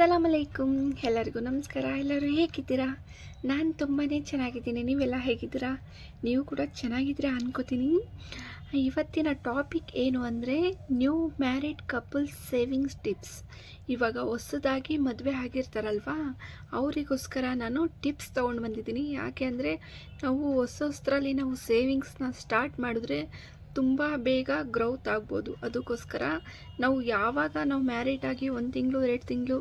ಅಸ್ಸಲಾಮ್ ಅಲೈಕುಮ್ ಎಲ್ಲರಿಗೂ ನಮಸ್ಕಾರ. ಎಲ್ಲರೂ ಹೇಗಿದ್ದೀರಾ? ನಾನು ತುಂಬಾ ಚೆನ್ನಾಗಿದ್ದೀನಿ. ನೀವೆಲ್ಲ ಹೇಗಿದ್ದೀರಾ? ನೀವು ಕೂಡ ಚೆನ್ನಾಗಿದ್ದೀರಾ ಅನ್ಕೋತೀನಿ. ಇವತ್ತಿನ ಟಾಪಿಕ್ ಏನು ಅಂದರೆ new married couples savings tips ಇವಾಗ ಹೊಸದಾಗಿ ಮದುವೆ ಆಗಿರ್ತಾರಲ್ವಾ? ಅವರಿಗೋಸ್ಕರ ನಾನು ಟಿಪ್ಸ್ ತೊಗೊಂಡು ಬಂದಿದ್ದೀನಿ. ಯಾಕೆ ಅಂದರೆ ನಾವು ಹೊಸ ಹೊಸದ್ರಲ್ಲಿ ನಾವು ಸೇವಿಂಗ್ಸ್ನ ಸ್ಟಾರ್ಟ್ ಮಾಡಿದ್ರೆ ತುಂಬ ಬೇಗ ಗ್ರೌತ್ ಆಗ್ಬೋದು. ಅದಕ್ಕೋಸ್ಕರ ನಾವು ಯಾವಾಗ ನಾವು ಮ್ಯಾರಿಡ್ ಆಗಿ ಒಂದು ತಿಂಗಳು, ಎರಡು ತಿಂಗಳು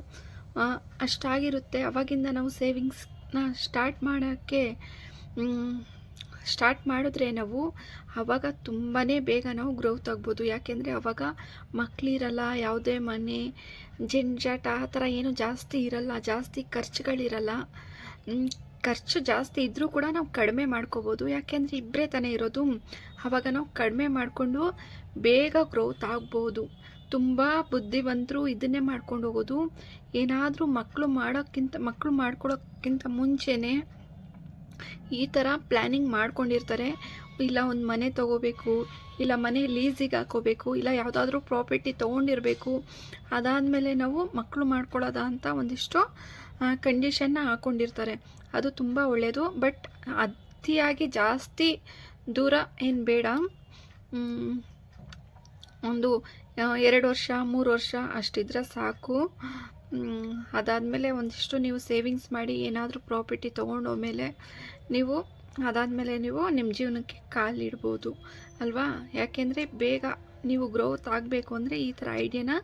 ಅಷ್ಟಾಗಿರುತ್ತೆ. ಅವಾಗಿಂದ ನಾವು ಸೇವಿಂಗ್ಸ್ನ ಸ್ಟಾರ್ಟ್ ಮಾಡೋಕ್ಕೆ ಸ್ಟಾರ್ಟ್ ಮಾಡಿದ್ರೆ ನಾವು ಆವಾಗ ತುಂಬಾ ಬೇಗ ನಾವು ಗ್ರೋತ್ ಆಗ್ಬೋದು. ಯಾಕೆಂದರೆ ಆವಾಗ ಮಕ್ಕಳಿರಲ್ಲ ಯಾವುದೇ ಮನೆ, ಜಂಜಾಟ, ಆ ಥರ ಏನು ಜಾಸ್ತಿ ಇರಲ್ಲ, ಜಾಸ್ತಿ ಖರ್ಚುಗಳಿರಲ್ಲ. ಖರ್ಚು ಜಾಸ್ತಿ ಇದ್ದರೂ ಕೂಡ ನಾವು ಕಡಿಮೆ ಮಾಡ್ಕೋಬೋದು. ಯಾಕೆಂದರೆ ಇಬ್ಬರೇ ತಾನೇ ಇರೋದು. ಆವಾಗ ನಾವು ಕಡಿಮೆ ಮಾಡಿಕೊಂಡು ಬೇಗ ಗ್ರೋತ್ ಆಗ್ಬೋದು. ತುಂಬ ಬುದ್ಧಿವಂತರು ಇದನ್ನೇ ಮಾಡ್ಕೊಂಡು ಹೋಗೋದು. ಏನಾದರೂ ಮಕ್ಕಳು ಮಾಡೋಕ್ಕಿಂತ ಮಕ್ಕಳು ಮಾಡ್ಕೊಳೋಕ್ಕಿಂತ ಮುಂಚೆನೇ ಈ ಥರ ಪ್ಲ್ಯಾನಿಂಗ್ ಮಾಡ್ಕೊಂಡಿರ್ತಾರೆ. ಇಲ್ಲ ಒಂದು ಮನೆ ತೊಗೋಬೇಕು, ಇಲ್ಲ ಮನೆ ಲೀಸಿಗೆ ಹಾಕೋಬೇಕು, ಇಲ್ಲ ಯಾವುದಾದ್ರೂ ಪ್ರಾಪರ್ಟಿ ತೊಗೊಂಡಿರಬೇಕು. ಅದಾದಮೇಲೆ ನಾವು ಮಕ್ಕಳು ಮಾಡ್ಕೊಳ್ಳೋದ ಅಂತ ಒಂದಿಷ್ಟು ಕಂಡೀಷನ್ನ ಹಾಕ್ಕೊಂಡಿರ್ತಾರೆ ಅದು ತುಂಬ ಒಳ್ಳೆಯದು ಬಟ್ ಅತಿಯಾಗಿ ಜಾಸ್ತಿ ದೂರ ಏನು ಬೇಡ. ಒಂದು ಎರಡು ವರ್ಷ, ಮೂರು ವರ್ಷ ಅಷ್ಟಿದ್ರೆ ಸಾಕು. ಅದಾದಮೇಲೆ ಒಂದಿಷ್ಟು ನೀವು ಸೇವಿಂಗ್ಸ್ ಮಾಡಿ ಏನಾದರೂ ಪ್ರಾಪರ್ಟಿ ತೊಗೊಂಡೋದ್ಮೇಲೆ ನೀವು, ಅದಾದಮೇಲೆ ನೀವು ನಿಮ್ಮ ಜೀವನಕ್ಕೆ ಕಾಲಿಡ್ಬೋದು, ಅಲ್ವಾ? ಯಾಕೆಂದರೆ ಬೇಗ ನೀವು ಗ್ರೋತ್ ಆಗಬೇಕು ಅಂದರೆ ಈ ಥರ ಐಡಿಯಾನ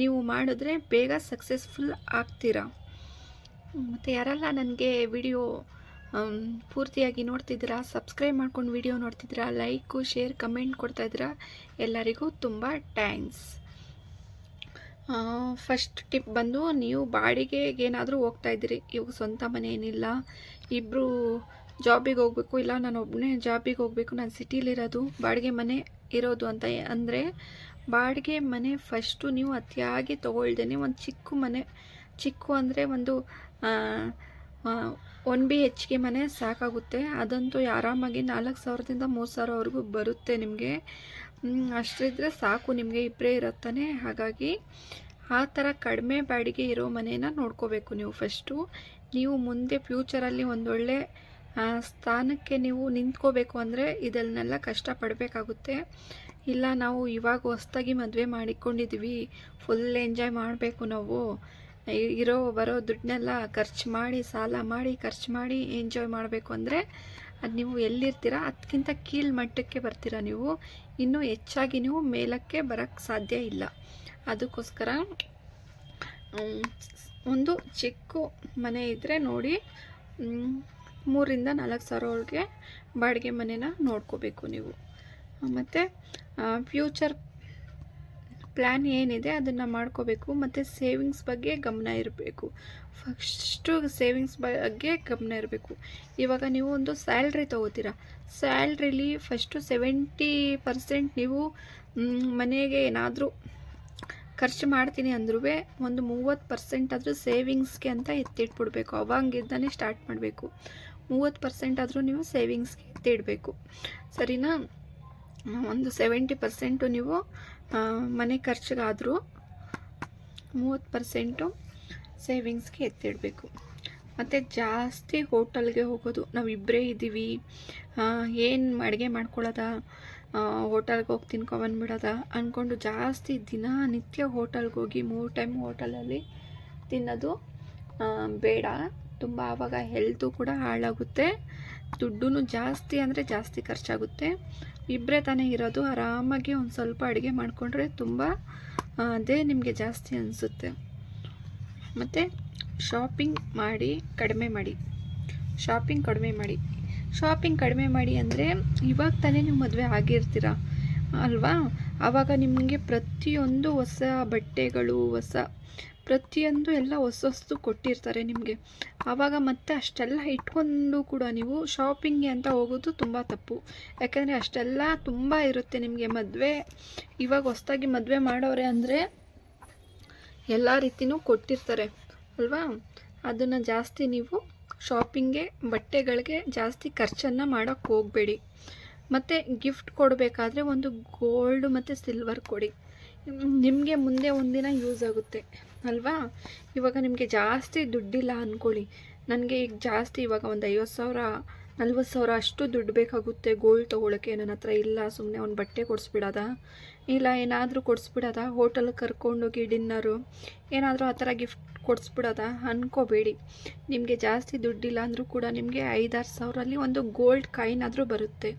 ನೀವು ಮಾಡಿದ್ರೆ ಬೇಗ ಸಕ್ಸಸ್ಫುಲ್ ಆಗ್ತೀರಾ? ಮತ್ತು ಯಾರೆಲ್ಲ ನನಗೆ ವಿಡಿಯೋ ಪೂರ್ತಿಯಾಗಿ ನೋಡ್ತಿದ್ದೀರಾ? ಸಬ್ಸ್ಕ್ರೈಬ್ ಮಾಡ್ಕೊಂಡು ವಿಡಿಯೋ ನೋಡ್ತಿದ್ದೀರಾ? ಲೈಕು ಶೇರ್ ಕಮೆಂಟ್ ಕೊಡ್ತಾಯಿದ್ದೀರಾ ಎಲ್ಲರಿಗೂ ತುಂಬ ಟ್ಯಾಂಕ್ಸ್ ಫಸ್ಟ್ ಟಿಪ್ ಬಂದು, ನೀವು ಬಾಡಿಗೆ ಏನಾದರೂ ಹೋಗ್ತಾ ಇದ್ದೀರಿ. ಇವಾಗ ಸ್ವಂತ ಮನೆ ಏನಿಲ್ಲ. ಇಬ್ಬರು ಜಾಬಿಗೆ ಹೋಗಬೇಕು, ಇಲ್ಲ ನಾನು ಒಬ್ಬನೇ ಜಾಬಿಗೆ ಹೋಗಬೇಕು. ನಾನು ಸಿಟಿಲಿರೋದು ಬಾಡಿಗೆ ಮನೆ ಇರೋದು ಅಂತ ಅಂದರೆ, ಬಾಡಿಗೆ ಮನೆ ಫಸ್ಟು ನೀವು ಅತಿಯಾಗಿ ತೊಗೊಳ್ದೇನೆ ಒಂದು ಚಿಕ್ಕ ಮನೆ. ಚಿಕ್ಕ ಅಂದರೆ ಒಂದು ಒನ್ ಬಿ ಎಚ್ ಕೆ ಮನೆ ಸಾಕಾಗುತ್ತೆ. ಅದಂತೂ ಆರಾಮಾಗಿ ನಾಲ್ಕು ಸಾವಿರದಿಂದ ಮೂರು ಸಾವಿರವರೆಗೂ ಬರುತ್ತೆ ನಿಮಗೆ. ಅಷ್ಟಿದ್ರೆ ಸಾಕು, ನಿಮಗೆ ಇಬ್ಬರೇ ಇರುತ್ತಾನೆ ಹಾಗಾಗಿ ಆ ಥರ ಕಡಿಮೆ ಬಾಡಿಗೆ ಇರೋ ಮನೇನ ನೋಡ್ಕೋಬೇಕು ನೀವು ಫಸ್ಟು. ನೀವು ಮುಂದೆ ಫ್ಯೂಚರಲ್ಲಿ ಒಂದೊಳ್ಳೆ ಸ್ಥಾನಕ್ಕೆ ನೀವು ನಿಂತ್ಕೋಬೇಕು ಅಂದರೆ ಇದನ್ನೆಲ್ಲ ಕಷ್ಟಪಡಬೇಕಾಗುತ್ತೆ. ಇಲ್ಲ, ನಾವು ಇವಾಗ ಹೊಸ್ದಾಗಿ ಮದುವೆ ಮಾಡಿಕೊಂಡಿದ್ವಿ. ಫುಲ್ ಎಂಜಾಯ್ ಮಾಡಬೇಕು ನಾವು. ಇರೋ ಬರೋ ದುಡ್ಡನ್ನೆಲ್ಲ ಖರ್ಚು ಮಾಡಿ, ಸಾಲ ಮಾಡಿ, ಖರ್ಚು ಮಾಡಿ ಎಂಜಾಯ್ ಮಾಡಬೇಕು ಅಂದರೆ ಅದು ನೀವು ಎಲ್ಲಿರ್ತೀರ? ಅದಕ್ಕಿಂತ ಕೀಳು ಮಟ್ಟಕ್ಕೆ ಬರ್ತೀರ ನೀವು. ಇನ್ನೂ ಹೆಚ್ಚಾಗಿ ನೀವು ಮೇಲಕ್ಕೆ ಬರೋಕ್ಕೆ ಸಾಧ್ಯ ಇಲ್ಲ. ಅದಕ್ಕೋಸ್ಕರ ಒಂದು ಚಿಕ್ಕ ಮನೆ ಇದ್ದರೆ ನೋಡಿ ಮೂರಿಂದ ನಾಲ್ಕು ಸಾವಿರವರೆಗೆ ಬಾಡಿಗೆ ಮನೆನ ನೋಡ್ಕೋಬೇಕು ನೀವು. ಮತ್ತು ಫ್ಯೂಚರ್ ಪ್ಲ್ಯಾನ್ ಏನಿದೆ ಅದನ್ನು ಮಾಡ್ಕೋಬೇಕು, ಮತ್ತು ಸೇವಿಂಗ್ಸ್ ಬಗ್ಗೆ ಗಮನ ಇರಬೇಕು. ಫಸ್ಟು ಸೇವಿಂಗ್ಸ್ ಬಗ್ಗೆ ಗಮನ ಇರಬೇಕು. ಇವಾಗ ನೀವು ಒಂದು ಸ್ಯಾಲ್ರಿ ತೊಗೋತೀರ. ಸ್ಯಾಲ್ರಿಲಿ ಫಸ್ಟು ಸೆವೆಂಟಿ ಪರ್ಸೆಂಟ್ ನೀವು ಮನೆಗೆ ಏನಾದರೂ ಖರ್ಚು ಮಾಡ್ತೀನಿ ಅಂದ್ರೂ ಒಂದು ಮೂವತ್ತು ಪರ್ಸೆಂಟ್ ಆದರೂ ಸೇವಿಂಗ್ಸ್ಗೆ ಅಂತ ಎತ್ತಿಟ್ಬಿಡ್ಬೇಕು. ಅವಾಗಿಂದನೇ ಸ್ಟಾರ್ಟ್ ಮಾಡಬೇಕು. ಮೂವತ್ತು ಪರ್ಸೆಂಟ್ ಆದರೂ ನೀವು ಸೇವಿಂಗ್ಸ್ಗೆ ಎತ್ತಿಡಬೇಕು. ಸರಿನಾ? ಒಂದು ಸೆವೆಂಟಿ ಪರ್ಸೆಂಟು ನೀವು ಮನೆ ಖರ್ಚಿಗಾದರೂ ಮೂವತ್ತು ಪರ್ಸೆಂಟು ಸೇವಿಂಗ್ಸ್ಗೆ ಎತ್ತಿಡಬೇಕು. ಮತ್ತು ಜಾಸ್ತಿ ಹೋಟೆಲ್ಗೆ ಹೋಗೋದು ನಾವು ಇಬ್ಬರೇ ಇದ್ದೀವಿ ಏನು ಅಡುಗೆ ಮಾಡ್ಕೊಳ್ಳೋದ? ಹೋಟೆಲ್ಗೆ ಹೋಗಿ ತಿನ್ಕೊಬಂದ್ಬಿಡೋದ ಅಂದ್ಕೊಂಡು ಜಾಸ್ತಿ ದಿನ ನಿತ್ಯ ಹೋಟೆಲ್ಗೆ ಹೋಗಿ ಮೂರು ಟೈಮ್ ಹೋಟೆಲಲ್ಲಿ ತಿನ್ನೋದು ಬೇಡ. ತುಂಬ ಆವಾಗ ಹೆಲ್ತು ಕೂಡ ಹಾಳಾಗುತ್ತೆ. ದುಡ್ಡು ಜಾಸ್ತಿ ಅಂದರೆ ಜಾಸ್ತಿ ಖರ್ಚಾಗುತ್ತೆ. ಇಬ್ಬರೇ ತಾನೇ ಇರೋದು, ಆರಾಮಾಗಿ ಒಂದು ಸ್ವಲ್ಪ ಅಡುಗೆ ಮಾಡಿಕೊಂಡ್ರೆ ತುಂಬ ಅದೇ ನಿಮಗೆ ಜಾಸ್ತಿ ಅನಿಸುತ್ತೆ. ಮತ್ತು ಶಾಪಿಂಗ್ ಮಾಡಿ ಕಡಿಮೆ ಮಾಡಿ. ಶಾಪಿಂಗ್ ಕಡಿಮೆ ಮಾಡಿ. ಶಾಪಿಂಗ್ ಕಡಿಮೆ ಮಾಡಿ ಅಂದರೆ ಇವಾಗ ತಾನೇ ನೀವು ಮದುವೆ ಆಗಿರ್ತೀರ? ಅಲ್ವಾ? ಆವಾಗ ನಿಮಗೆ ಪ್ರತಿಯೊಂದು ಹೊಸ ಬಟ್ಟೆಗಳು, ಹೊಸ ಪ್ರತಿಯೊಂದು ಎಲ್ಲ ಹೊಸ ಹೊಸ್ದು ಕೊಟ್ಟಿರ್ತಾರೆ ನಿಮಗೆ. ಆವಾಗ ಮತ್ತೆ ಅಷ್ಟೆಲ್ಲ ಇಟ್ಕೊಂಡು ಕೂಡ ನೀವು ಶಾಪಿಂಗ್ಗೆ ಅಂತ ಹೋಗೋದು ತುಂಬ ತಪ್ಪು. ಯಾಕಂದರೆ ಅಷ್ಟೆಲ್ಲ ತುಂಬ ಇರುತ್ತೆ ನಿಮಗೆ ಮದುವೆ. ಇವಾಗ ಹೊಸ್ದಾಗಿ ಮದುವೆ ಮಾಡೋರೆ ಅಂದರೆ ಎಲ್ಲ ರೀತಿಯೂ ಕೊಟ್ಟಿರ್ತಾರೆ, ಅಲ್ವಾ? ಅದನ್ನು ಜಾಸ್ತಿ ನೀವು ಶಾಪಿಂಗ್ಗೆ ಬಟ್ಟೆಗಳಿಗೆ ಜಾಸ್ತಿ ಖರ್ಚನ್ನು ಮಾಡೋಕ್ಕೆ ಹೋಗಬೇಡಿ. ಮತ್ತು ಗಿಫ್ಟ್ ಕೊಡಬೇಕಾದ್ರೆ ಒಂದು ಗೋಲ್ಡ್ ಮತ್ತು ಸಿಲ್ವರ್ ಕೊಡಿ. ನಿಮಗೆ ಮುಂದೆ ಒಂದಿನ ಯೂಸ್ ಆಗುತ್ತೆ, ಅಲ್ವಾ? ಇವಾಗ ನಿಮಗೆ ಜಾಸ್ತಿ ದುಡ್ಡಿಲ್ಲ ಅಂದ್ಕೊಳ್ಳಿ ನನಗೆ ಈಗ ಜಾಸ್ತಿ ಇವಾಗ ಒಂದು ಐವತ್ತು ಸಾವಿರ ನಲ್ವತ್ತು ಸಾವಿರ ಅಷ್ಟು ದುಡ್ಡು ಬೇಕಾಗುತ್ತೆ ಗೋಲ್ಡ್ ತೊಗೊಳಕ್ಕೆ. ನನ್ನ ಹತ್ರ ಇಲ್ಲ ಸುಮ್ಮನೆ ಒಂದು ಬಟ್ಟೆ ಕೊಡಿಸ್ಬಿಡೋದ? ಇಲ್ಲ, ಏನಾದರೂ ಕೊಡಿಸ್ಬಿಡೋದ? ಹೋಟೆಲ್ಗೆ ಕರ್ಕೊಂಡೋಗಿ ಡಿನ್ನರು ಏನಾದರೂ ಆ ಥರ ಗಿಫ್ಟ್ ಕೊಡಿಸ್ಬಿಡೋದ? ಅಂದ್ಕೋಬೇಡಿ ನಿಮಗೆ ಜಾಸ್ತಿ ದುಡ್ಡಿಲ್ಲ ಅಂದರೂ ಕೂಡ ನಿಮಗೆ ಐದಾರು ಸಾವಿರಲ್ಲಿ ಒಂದು ಗೋಲ್ಡ್ ಕಾಯಿನ್ ಆದರೂ ಬರುತ್ತೆ.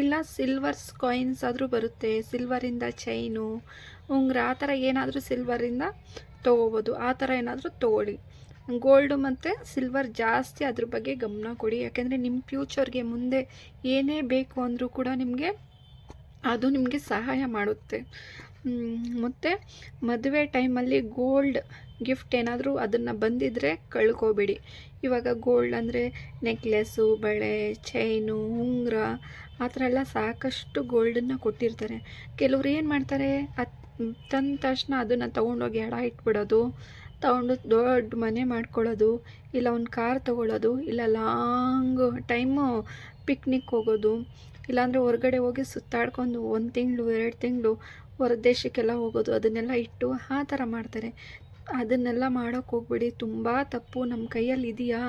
ಇಲ್ಲ ಸಿಲ್ವರ್ಸ್ ಕಾಯಿನ್ಸ್ ಆದರೂ ಬರುತ್ತೆ. ಸಿಲ್ವರಿಂದ ಚೈನು, ಉಂಗ್ರ, ಆ ಥರ ಏನಾದರೂ ಸಿಲ್ವರಿಂದ ತೊಗೋಬೋದು. ಆ ಥರ ಏನಾದರೂ ತೊಗೊಳ್ಳಿ. ಗೋಲ್ಡು ಮತ್ತು ಸಿಲ್ವರ್ ಜಾಸ್ತಿ ಅದ್ರ ಬಗ್ಗೆ ಗಮನ ಕೊಡಿ. ಯಾಕೆಂದರೆ ನಿಮ್ಮ ಫ್ಯೂಚರ್ಗೆ ಮುಂದೆ ಏನೇ ಬೇಕು ಅಂದರೂ ಕೂಡ ನಿಮಗೆ ಅದು ನಿಮಗೆ ಸಹಾಯ ಮಾಡುತ್ತೆ. ಮತ್ತು ಮದುವೆ ಟೈಮಲ್ಲಿ ಗೋಲ್ಡ್ ಗಿಫ್ಟ್ ಏನಾದರೂ ಅದನ್ನು ಬಂದಿದ್ದರೆ ಕಳ್ಕೊಬೇಡಿ. ಇವಾಗ ಗೋಲ್ಡ್ ಅಂದರೆ ನೆಕ್ಲೆಸ್ಸು, ಬಳೆ, ಚೈನು, ಉಂಗುರ, ಆ ಥರ ಎಲ್ಲ ಸಾಕಷ್ಟು ಗೋಲ್ಡನ್ನು ಕೊಟ್ಟಿರ್ತಾರೆ. ಕೆಲವ್ರು ಏನು ಮಾಡ್ತಾರೆ, ಅದು ತಂದ ತಕ್ಷಣ ಅದನ್ನು ತೊಗೊಂಡೋಗಿ ಎಡ ಇಟ್ಬಿಡೋದು, ತೊಗೊಂಡು ದೊಡ್ಡ ಮನೆ ಮಾಡ್ಕೊಳ್ಳೋದು, ಇಲ್ಲ ಒಂದು ಕಾರ್ ತೊಗೊಳ್ಳೋದು, ಇಲ್ಲ ಲಾಂಗ್ ಟೈಮು ಪಿಕ್ನಿಕ್ ಹೋಗೋದು ಇಲ್ಲಾಂದರೆ ಹೊರ್ಗಡೆ ಹೋಗಿ ಸುತ್ತಾಡ್ಕೊಂಡು ಒಂದು ತಿಂಗಳು, ಎರಡು ತಿಂಗಳು ಹೊರದೇಶಕ್ಕೆಲ್ಲ ಹೋಗೋದು, ಅದನ್ನೆಲ್ಲ ಇಟ್ಟು ಆ ಥರ ಮಾಡ್ತಾರೆ. ಅದನ್ನೆಲ್ಲ ಮಾಡೋಕ್ಕೆ ಹೋಗ್ಬೇಡಿ, ತುಂಬ ತಪ್ಪು ನಮ್ಮ ಕೈಯಲ್ಲಿ ಇದೆಯಾ?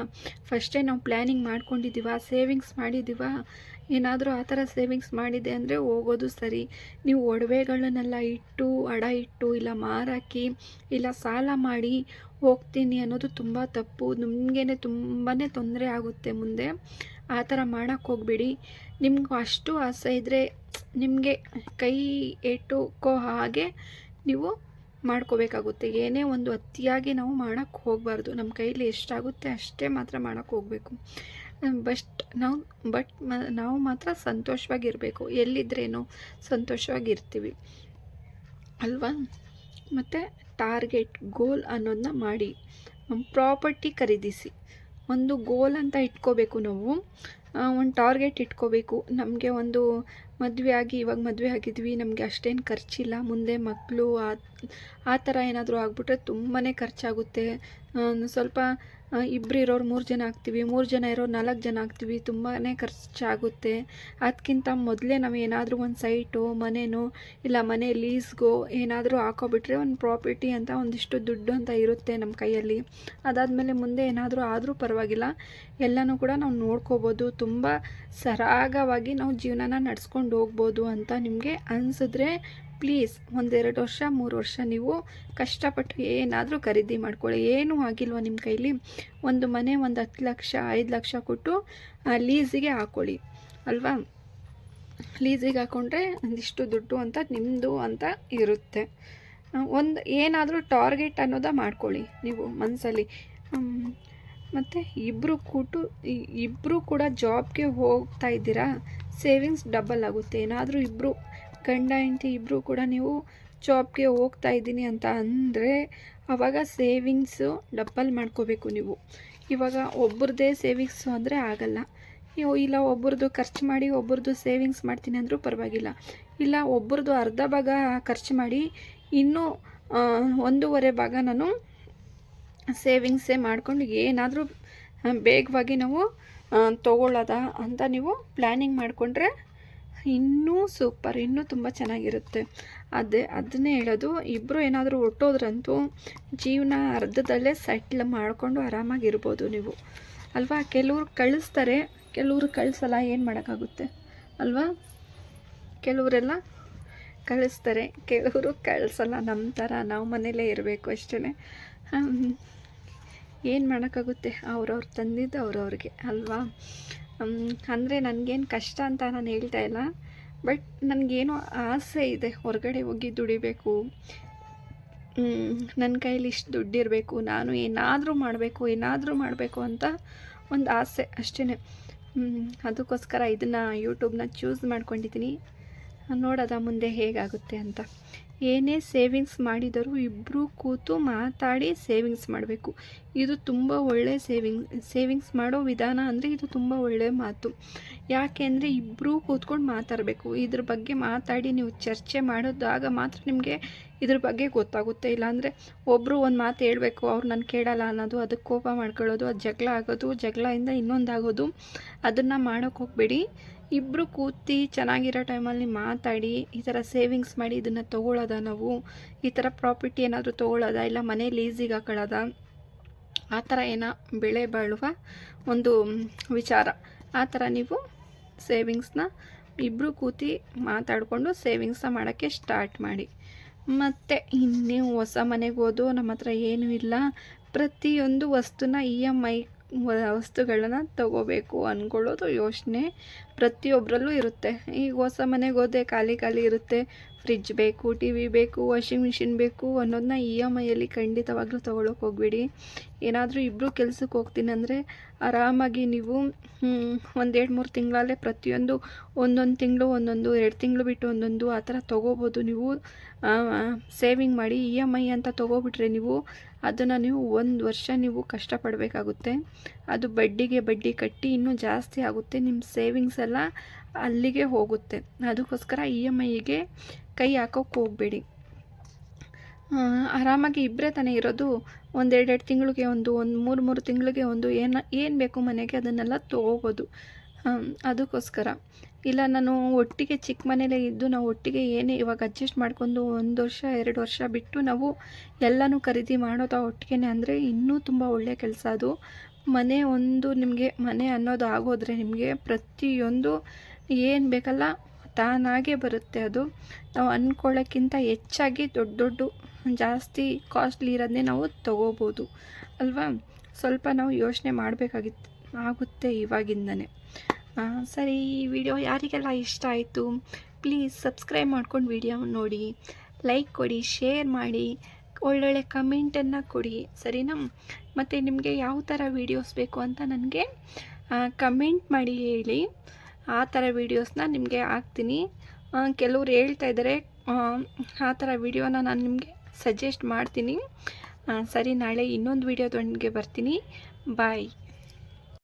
ಫಸ್ಟೇ ನಾವು ಪ್ಲ್ಯಾನಿಂಗ್ ಮಾಡ್ಕೊಂಡಿದ್ದೀವ ಸೇವಿಂಗ್ಸ್ ಮಾಡಿದ್ದೀವ ಏನಾದರೂ ಆ ಥರ ಸೇವಿಂಗ್ಸ್ ಮಾಡಿದೆ ಅಂದರೆ ಹೋಗೋದು ಸರಿ. ನೀವು ಒಡವೆಗಳನ್ನೆಲ್ಲ ಇಟ್ಟು, ಅಡ ಇಟ್ಟು, ಇಲ್ಲ ಮಾರಾಕಿ ಇಲ್ಲ ಸಾಲ ಮಾಡಿ ಹೋಗ್ತೀನಿ ಅನ್ನೋದು ತುಂಬ ತಪ್ಪು. ನಿಮಗೇ ತುಂಬಾ ತೊಂದರೆ ಆಗುತ್ತೆ ಮುಂದೆ. ಆ ಥರ ಮಾಡೋಕ್ಕೆ ಹೋಗ್ಬೇಡಿ. ನಿಮ್ಗೆ ಅಷ್ಟು ಆಸೆ ಇದ್ದರೆ ನಿಮಗೆ ಕೈ ಎಟುಕೋ ಹಾಗೆ ನೀವು ಮಾಡ್ಕೋಬೇಕಾಗುತ್ತೆ. ಏನೇ ಒಂದು ಅತಿಯಾಗಿ ನಾವು ಮಾಡೋಕ್ಕೆ ಹೋಗಬಾರ್ದು. ನಮ್ಮ ಕೈಲಿ ಎಷ್ಟಾಗುತ್ತೆ ಅಷ್ಟೇ ಮಾತ್ರ ಮಾಡೋಕ್ಕೆ ಹೋಗಬೇಕು. ಬಸ್ಟ್ ನಾವು, ಬಟ್ ನಾವು ಮಾತ್ರ ಸಂತೋಷವಾಗಿರಬೇಕು. ಎಲ್ಲಿದ್ರೇನು ಸಂತೋಷವಾಗಿರ್ತೀವಿ. ಅಲ್ವಾ? ಮತ್ತು ಟಾರ್ಗೆಟ್, ಗೋಲ್ ಅನ್ನೋದನ್ನ ಮಾಡಿ. ಪ್ರಾಪರ್ಟಿ ಖರೀದಿಸಿ. ಒಂದು ಗೋಲ್ ಅಂತ ಇಟ್ಕೋಬೇಕು ನಾವು. ಒಂದು ಟಾರ್ಗೆಟ್ ಇಟ್ಕೋಬೇಕು. ನಮಗೆ ಒಂದು ಮದುವೆ ಆಗಿ, ಇವಾಗ ಮದುವೆ ಆಗಿದ್ವಿ, ನಮಗೆ ಅಷ್ಟೇನು ಖರ್ಚಿಲ್ಲ. ಮುಂದೆ ಮಕ್ಕಳು ಆ ಆ ಥರ ಏನಾದರೂ ಆಗಿಬಿಟ್ರೆ ತುಂಬಾ ಖರ್ಚಾಗುತ್ತೆ. ಸ್ವಲ್ಪ ಇಬ್ಬರು ಇರೋರು ಮೂರು ಜನ ಆಗ್ತೀವಿ, ಮೂರು ಜನ ಇರೋರು ನಾಲ್ಕು ಜನ ಆಗ್ತೀವಿ ತುಂಬಾ ಖರ್ಚಾಗುತ್ತೆ. ಅದಕ್ಕಿಂತ ಮೊದಲೇ ನಾವು ಏನಾದರೂ ಒಂದು ಸೈಟು ಮನೆನೋ, ಇಲ್ಲ ಮನೆ ಲೀಸ್ಗೋ ಏನಾದರೂ ಹಾಕೋಬಿಟ್ರೆ ಒಂದು ಪ್ರಾಪರ್ಟಿ ಅಂತ ಒಂದಿಷ್ಟು ದುಡ್ಡು ಅಂತ ಇರುತ್ತೆ ನಮ್ಮ ಕೈಯಲ್ಲಿ. ಅದಾದಮೇಲೆ ಮುಂದೆ ಏನಾದರೂ ಆದರೂ ಪರವಾಗಿಲ್ಲ. ಎಲ್ಲನೂ ಕೂಡ ನಾವು ನೋಡ್ಕೋಬೋದು. ತುಂಬ ಸರಾಗವಾಗಿ ನಾವು ಜೀವನನ ನಡ್ಸ್ಕೊಂಡು ಹೋಗ್ಬೋದು ಅಂತ ನಿಮಗೆ ಅನಿಸಿದ್ರೆ ಪ್ಲೀಸ್ ಒಂದೆರಡು ವರ್ಷ, ಮೂರು ವರ್ಷ ನೀವು ಕಷ್ಟಪಟ್ಟು ಏನಾದರೂ ಖರೀದಿ ಮಾಡ್ಕೊಳ್ಳಿ. ಏನೂ ಆಗಿಲ್ವ ನಿಮ್ಮ ಕೈಲಿ? ಒಂದು ಮನೆ ಒಂದು ಹತ್ತು ಲಕ್ಷ, ಐದು ಲಕ್ಷ ಕೊಟ್ಟು ಲೀಸಿಗೆ ಹಾಕ್ಕೊಳ್ಳಿ ಅಲ್ವಾ? ಲೀಸಿಗೆ ಹಾಕ್ಕೊಂಡ್ರೆ ಒಂದಿಷ್ಟು ದುಡ್ಡು ಅಂತ ನಿಮ್ಮದು ಅಂತ ಇರುತ್ತೆ. ಒಂದು ಏನಾದರೂ ಟಾರ್ಗೆಟ್ ಅನ್ನೋದ ಮಾಡ್ಕೊಳ್ಳಿ ನೀವು ಮನಸ್ಸಲ್ಲಿ ಮತ್ತು ಇಬ್ಬರು ಕೂಟು ಇಬ್ಬರು ಕೂಡ ಜಾಬ್ಗೆ ಹೋಗ್ತಾ ಇದ್ದೀರಾ? ಸೇವಿಂಗ್ಸ್ ಡಬಲ್ ಆಗುತ್ತೆ. ಏನಾದರೂ ಇಬ್ಬರು ಗಂಡ, ಹೆಂಡತಿ ಇಬ್ಬರು ಕೂಡ ನೀವು ಜಾಬ್ಗೆ ಹೋಗ್ತಾ ಇದ್ದೀನಿ ಅಂತ ಅಂದರೆ ಆವಾಗ ಸೇವಿಂಗ್ಸು ಡಬ್ಬಲ್ ಮಾಡ್ಕೋಬೇಕು ನೀವು. ಇವಾಗ ಒಬ್ಬರದೇ ಸೇವಿಂಗ್ಸು ಅಂದರೆ ಆಗಲ್ಲ. ನೀವು ಇಲ್ಲ ಒಬ್ರದ್ದು ಖರ್ಚು ಮಾಡಿ ಒಬ್ರದ್ದು ಸೇವಿಂಗ್ಸ್ ಮಾಡ್ತೀನಿ ಅಂದರೂ ಪರವಾಗಿಲ್ಲ. ಇಲ್ಲ ಒಬ್ರದ್ದು ಅರ್ಧ ಭಾಗ ಖರ್ಚು ಮಾಡಿ ಇನ್ನೂ ಒಂದೂವರೆ ಭಾಗ ನಾನು ಸೇವಿಂಗ್ಸೇ ಮಾಡಿಕೊಂಡು ಏನಾದರೂ ಬೇಗವಾಗಿ ನಾವು ತೊಗೊಳ್ಳೋದ ಅಂತ ನೀವು ಪ್ಲ್ಯಾನಿಂಗ್ ಮಾಡಿಕೊಂಡ್ರೆ ಇನ್ನೂ ಸೂಪರ್, ಇನ್ನೂ ತುಂಬ ಚೆನ್ನಾಗಿರುತ್ತೆ. ಅದೇ, ಅದನ್ನೇ ಹೇಳೋದು ಇಬ್ಬರು ಏನಾದರೂ ಒಟ್ಟೋದ್ರಂತೂ ಜೀವನ ಅರ್ಧದಲ್ಲೇ ಸೆಟ್ಲ್ ಮಾಡಿಕೊಂಡು ಆರಾಮಾಗಿರ್ಬೋದು ನೀವು. ಅಲ್ವಾ? ಕೆಲವ್ರು ಕಳಿಸ್ತಾರೆ, ಕೆಲವರು ಕಳಿಸಲ್ಲ, ಏನು ಮಾಡೋಕ್ಕಾಗುತ್ತೆ? ಅಲ್ವಾ? ಕೆಲವರೆಲ್ಲ ಕಳಿಸ್ತಾರೆ, ಕೆಲವರು ಕಳಿಸಲ್ಲ ನಮ್ಮ ಥರ ನಾವು ಮನೇಲೇ ಇರಬೇಕು ಅಷ್ಟೇ ಏನು ಮಾಡೋಕ್ಕಾಗುತ್ತೆ? ಅವ್ರವ್ರು ತಂದಿದ್ದು ಅವ್ರವ್ರಿಗೆ, ಅಲ್ವಾ? ಅಂದರೆ ನನಗೇನು ಕಷ್ಟ ಅಂತ ನಾನು ಹೇಳ್ತಾ ಇಲ್ಲ. ಬಟ್ ನನಗೇನೋ ಆಸೆ ಇದೆ ಹೊರಗಡೆ ಹೋಗಿ ದುಡಿಬೇಕು. ನನ್ನ ಕೈಯಲ್ಲಿ ಇಷ್ಟು ದುಡ್ಡಿರಬೇಕು. ನಾನು ಏನಾದರೂ ಮಾಡಬೇಕು ಏನಾದರೂ ಮಾಡಬೇಕು ಅಂತ ಒಂದು ಆಸೆ ಅಷ್ಟೇ ಅದಕ್ಕೋಸ್ಕರ ಇದನ್ನು ಯೂಟ್ಯೂಬ್ನ ಚೂಸ್ ಮಾಡ್ಕೊಂಡಿದ್ದೀನಿ. ನೋಡೋದ ಮುಂದೆ ಹೇಗಾಗುತ್ತೆ ಅಂತ. ಏನೇ ಸೇವಿಂಗ್ಸ್ ಮಾಡಿದರೂ ಇಬ್ಬರೂ ಕೂತು ಮಾತಾಡಿ ಸೇವಿಂಗ್ಸ್ ಮಾಡಬೇಕು. ಇದು ತುಂಬ ಒಳ್ಳೆಯ ಸೇವಿಂಗ್, ಸೇವಿಂಗ್ಸ್ ಮಾಡೋ ವಿಧಾನ ಅಂದರೆ ಇದು ತುಂಬ ಒಳ್ಳೆಯ ಮಾತು. ಯಾಕೆ ಅಂದರೆ ಇಬ್ಬರೂ ಕೂತ್ಕೊಂಡು ಮಾತಾಡಬೇಕು. ಇದ್ರ ಬಗ್ಗೆ ಮಾತಾಡಿ ನೀವು ಚರ್ಚೆ ಮಾಡೋದಾಗ ಮಾತ್ರ ನಿಮಗೆ ಇದ್ರ ಬಗ್ಗೆ ಗೊತ್ತಾಗುತ್ತೆ. ಇಲ್ಲಾಂದರೆ ಒಬ್ಬರು ಒಂದು ಮಾತು ಹೇಳಬೇಕು, ಅವ್ರು ನಾನು ಕೇಳಲ್ಲ ಅನ್ನೋದು ಅದಕ್ಕೆ ಕೋಪ ಮಾಡ್ಕೊಳ್ಳೋದು, ಅದು ಜಗಳ ಆಗೋದು ಜಗಳದಿಂದ ಇನ್ನೊಂದಾಗೋದು, ಅದನ್ನು ಮಾಡೋಕ್ಕೆ ಹೋಗಬೇಡಿ. ಇಬ್ಬರು ಕೂತಿ ಚೆನ್ನಾಗಿರೋ ಟೈಮಲ್ಲಿ ಮಾತಾಡಿ, ಈ ಥರ ಸೇವಿಂಗ್ಸ್ ಮಾಡಿ ಇದನ್ನು ತೊಗೊಳ್ಳೋದ ನಾವು? ಈ ಥರ ಪ್ರಾಪರ್ಟಿ ಏನಾದರೂ ತೊಗೊಳ್ಳೋದ ಇಲ್ಲ ಮನೆ ಲೀಸಿಗೆ ಹಾಕೊಳ್ಳೋದ? ಆ ಥರ ಏನೋ ಬೆಳೆ ಬಾಳುವ ಒಂದು ವಿಚಾರ. ಆ ಥರ ನೀವು ಸೇವಿಂಗ್ಸ್ನ ಇಬ್ಬರು ಕೂತಿ ಮಾತಾಡಿಕೊಂಡು ಸೇವಿಂಗ್ಸ್ನ ಮಾಡೋಕ್ಕೆ ಸ್ಟಾರ್ಟ್ ಮಾಡಿ. ಮತ್ತು ಇನ್ನೇ ಹೊಸ ಮನೆಗೆ ಹೋದು ನಮ್ಮ ಹತ್ರ ಏನೂ ಇಲ್ಲ. ಪ್ರತಿಯೊಂದು ವಸ್ತುನ ಇ ಎಂ ಐ ವಸ್ತುಗಳನ್ನ ತಗೋಬೇಕು ಅಂದ್ಕೊಳ್ಳೋದು ಯೋಚನೆ ಪ್ರತಿಯೊಬ್ಬರಲ್ಲೂ ಇರುತ್ತೆ. ಈಗ ಹೊಸ ಮನೆಗೆ ಹೋದೆ ಖಾಲಿ ಖಾಲಿ ಇರುತ್ತೆ. ಫ್ರಿಜ್ ಬೇಕು, ಟಿ ವಿ ಬೇಕು, ವಾಷಿಂಗ್ ಮಿಷಿನ್ ಬೇಕು ಅನ್ನೋದನ್ನ ಇ ಎಂ ಐಯಲ್ಲಿ ಖಂಡಿತವಾಗ್ಲೂ ತೊಗೊಳಕ್ಕೆ ಹೋಗಬೇಡಿ. ಏನಾದರೂ ಇಬ್ಬರು ಕೆಲಸಕ್ಕೆ ಹೋಗ್ತೀನಿ ಅಂದರೆ ಆರಾಮಾಗಿ ನೀವು ಒಂದೆರಡು ಮೂರು ತಿಂಗಳಲ್ಲೇ ಪ್ರತಿಯೊಂದು ಒಂದೊಂದು ತಿಂಗಳು, ಒಂದೊಂದು ಎರಡು ತಿಂಗಳು ಬಿಟ್ಟು ಒಂದೊಂದು ಆ ಥರ ತೊಗೋಬೋದು ನೀವು. ಸೇವಿಂಗ್ ಮಾಡಿ ಇ ಎಂ ಐ ಅಂತ ತೊಗೋಬಿಟ್ರೆ ನೀವು ಅದನ್ನು ನೀವು ಒಂದು ವರ್ಷ ನೀವು ಕಷ್ಟಪಡಬೇಕಾಗುತ್ತೆ. ಅದು ಬಡ್ಡಿಗೆ ಬಡ್ಡಿ ಕಟ್ಟಿ ಇನ್ನೂ ಜಾಸ್ತಿ ಆಗುತ್ತೆ ನಿಮ್ಮ ಸೇವಿಂಗ್ಸ್ ಎಲ್ಲ ಅಲ್ಲಿಗೆ ಹೋಗುತ್ತೆ. ಅದಕ್ಕೋಸ್ಕರ ಇ ಎಂ ಐಗೆ ಕೈ ಹಾಕೋಕ್ಕೆ ಹೋಗಬೇಡಿ. ಆರಾಮಾಗಿ ಇಬ್ಬರೇ ತಾನೇ ಇರೋದು. ಒಂದೆರಡೆರಡು ತಿಂಗಳಿಗೆ ಒಂದು ಒಂದು ಮೂರು ಮೂರು ತಿಂಗಳಿಗೆ ಒಂದು, ಏನು ಏನು ಬೇಕು ಮನೆಗೆ ಅದನ್ನೆಲ್ಲ ತೊಗೋಬೋದು. ಅದಕ್ಕೋಸ್ಕರ. ಇಲ್ಲ, ನಾನು ಒಟ್ಟಿಗೆ ಚಿಕ್ಕ ಮನೇಲೇ ಇದ್ದು ನಾವು ಒಟ್ಟಿಗೆ ಏನೇ ಇವಾಗ ಅಡ್ಜಸ್ಟ್ ಮಾಡ್ಕೊಂಡು ಒಂದು ವರ್ಷ, ಎರಡು ವರ್ಷ ಬಿಟ್ಟು ನಾವು ಎಲ್ಲನೂ ಖರೀದಿ ಮಾಡೋದು ಒಟ್ಟಿಗೆ ಅಂದರೆ ಇನ್ನೂ ತುಂಬ ಒಳ್ಳೆಯ ಕೆಲಸ ಅದು. ಮನೆ ಒಂದು ನಿಮಗೆ, ಮನೆ ಅನ್ನೋದು ಆಗೋದ್ರೆ ನಿಮಗೆ ಪ್ರತಿಯೊಂದು ಏನು ಬೇಕಲ್ಲ ತಾನಾಗೇ ಬರುತ್ತೆ ಅದು. ನಾವು ಅಂದ್ಕೊಳ್ಳೋಕ್ಕಿಂತ ಹೆಚ್ಚಾಗಿ ದೊಡ್ಡ ದೊಡ್ಡ ಜಾಸ್ತಿ ಕಾಸ್ಟ್ಲಿ ಇರೋದನ್ನೇ ನಾವು ತಗೋಬೋದು. ಅಲ್ವಾ? ಸ್ವಲ್ಪ ನಾವು ಯೋಚನೆ ಮಾಡಬೇಕಾಗಿತ್ತು ಆಗುತ್ತೆ ಇವಾಗಿಂದನೇ. ಸರಿ, ಈ ವಿಡಿಯೋ ಯಾರಿಗೆಲ್ಲ ಇಷ್ಟ ಆಯಿತು ಪ್ಲೀಸ್ ಸಬ್ಸ್ಕ್ರೈಬ್ ಮಾಡ್ಕೊಂಡು ವಿಡಿಯೋ ನೋಡಿ ಲೈಕ್ ಕೊಡಿ ಶೇರ್ ಮಾಡಿ, ಒಳ್ಳೊಳ್ಳೆ ಕಮೆಂಟನ್ನು ಕೊಡಿ, ಸರಿನಾ? ಮತ್ತು ನಿಮಗೆ ಯಾವ ಥರ ವೀಡಿಯೋಸ್ ಬೇಕು ಅಂತ ನನಗೆ ಕಮೆಂಟ್ ಮಾಡಿ ಹೇಳಿ. ಆ ಥರ ವೀಡಿಯೋಸ್ನ ನಿಮಗೆ ಹಾಕ್ತೀನಿ. ಕೆಲವ್ರು ಹೇಳ್ತಾ ಇದ್ದಾರೆ ಆ ಥರ ವೀಡಿಯೋನ ನಾನು ನಿಮಗೆ ಸಜೆಸ್ಟ್ ಮಾಡ್ತೀನಿ. ಸರಿ ನಾಳೆ ಇನ್ನೊಂದು ವೀಡಿಯೋದೊಂದಿಗೆ ಬರ್ತೀನಿ. ಬಾಯ್